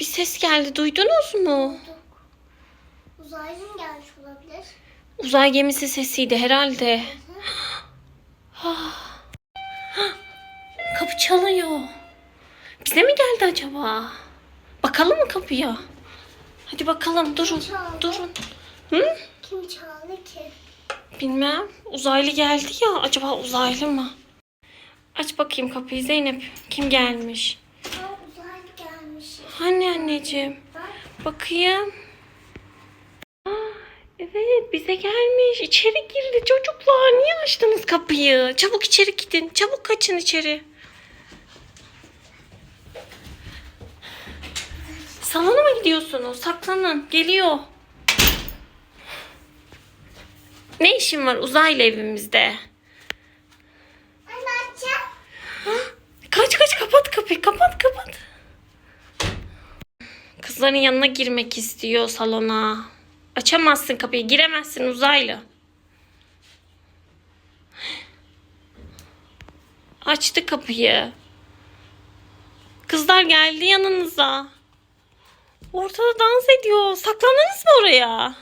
ses geldi. Duydunuz mu? Uzaylı mı gelmiş olabilir? Uzay gemisi sesiydi herhalde. Kapı çalıyor. Bize mi geldi acaba? Bakalım mı kapıya? Hadi bakalım durun. çaldı? Durun. Hı? Kim çaldı ki? Bilmem. Uzaylı geldi ya. Acaba uzaylı mı? Aç bakayım kapıyı Zeynep. Kim gelmiş? Hani anneciğim? Bak Bakayım. Aa, evet bize gelmiş. İçeri girdi çocuklar. Niye açtınız kapıyı? Çabuk içeri gidin. Çabuk kaçın içeri. Salona mı gidiyorsunuz? Saklanın. Geliyor. Ne işin var uzaylı evimizde? Anne açacağım. Kaç kaç kapat kapıyı. Kapat kapat. Kızların yanına girmek istiyor salona. Açamazsın kapıyı. Giremezsin uzaylı. Açtı kapıyı. Kızlar geldi yanınıza. Ortada dans ediyor. Saklandınız mı oraya?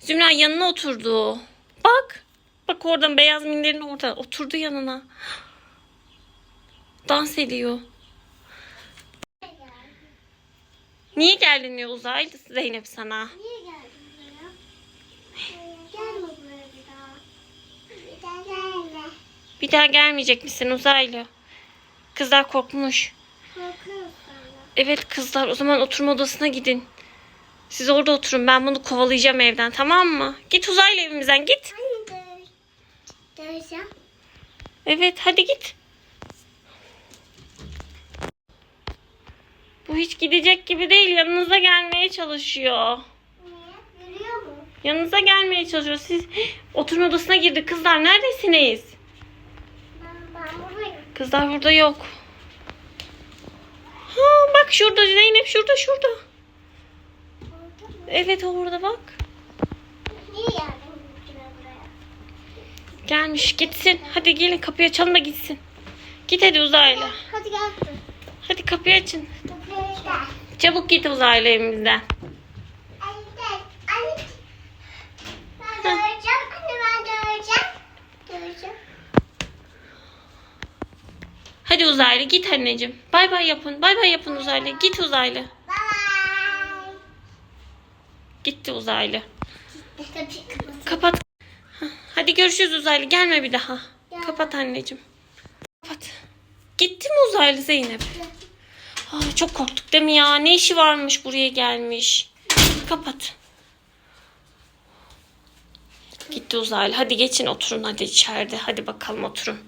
Zümra yanına oturdu. Bak. Bak oradan beyaz minderin orada. Oturdu yanına. Dans ediyor. Niye geldin diyor uzaylı Zeynep sana? Niye geldin buraya? Gelme buraya bir daha. Bir daha gelme. Bir daha gelmeyecek misin uzaylı? Kızlar korkmuş. Korkuyorum sana. Evet kızlar o zaman oturma odasına gidin. Siz orada oturun ben bunu kovalayacağım evden tamam mı? Git uzaylı evimizden git. Anne döv. Döveceğim. Evet hadi git. Bu hiç gidecek gibi değil yanınıza gelmeye çalışıyor. Niye? Yürüyor mu? Yanınıza gelmeye çalışıyor. Siz oturma odasına girdi kızlar neredesiniz? Ben, ben buradayım. Kızlar burada yok. Ha, bak şurada Zeynep şurada şurada. Evet orada bak. Niye geldin buraya? Gelmiş gitsin. Hadi gelin kapıyı açalım da gitsin. Git hadi uzaylı. Hadi gel. Hadi kapıyı açın. Çabuk git uzaylı evimizden. Hadi uzaylı git anneciğim. Bay bay yapın. Bay bay yapın uzaylı. Git uzaylı. Gitti uzaylı. Kapat. Hadi görüşürüz uzaylı. Gelme bir daha. Kapat anneciğim. Kapat. Gitti mi uzaylı Zeynep? Ay, çok korktuk değil mi ya? Ne işi varmış buraya gelmiş. Kapat. Gitti uzaylı. Hadi geçin oturun hadi içeride. Hadi bakalım oturun.